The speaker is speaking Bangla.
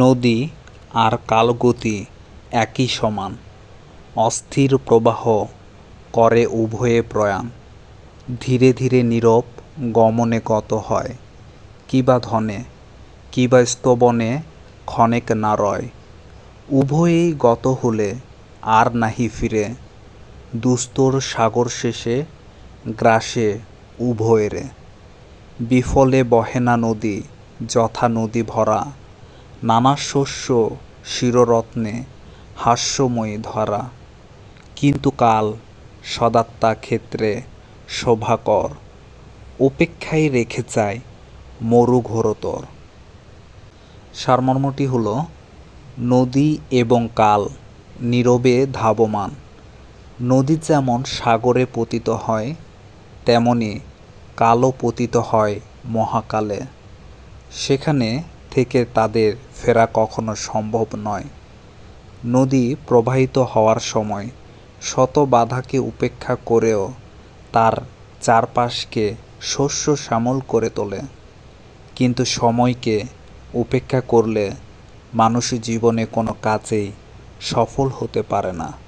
নদী আর কালগতি একই সমান। অস্থির প্রবাহ করে উভয়ে প্রয়াণ। ধীরে ধীরে নীরব গমনে গত হয়। কিবা ধনে, কিবা স্তবনে ক্ষণেক নারয় উভয়েই গত হলে আর নাহি ফিরে। দুস্তর সাগর শেষে, গ্রাসে উভয়েরে। বিফলে বহে না নদী, যথা নদী ভরা। নানা শস্য, শিররত্নে, হাস্যময়ী ধরা। কিন্তু কাল সদাত্মা ক্ষেত্রে শোভাকর উপেক্ষায় রেখে যায় মরু ঘোরতর সারমর্মটি হল, নদী এবং কাল নীরবে ধাবমান। নদী যেমন সাগরে পতিত হয়, তেমনি কালও পতিত হয় মহাকালে। সেখানে থেকে তাদের ফেরা কখনো সম্ভব নয়। নদী প্রবাহিত হওয়ার সময় শত বাধাকে উপেক্ষা করেও তার চারপাশকে শস্য শ্যামল করে তোলে। কিন্তু সময়কে উপেক্ষা করলে মানুষ জীবনে কোনো কাজেই সফল হতে পারে না।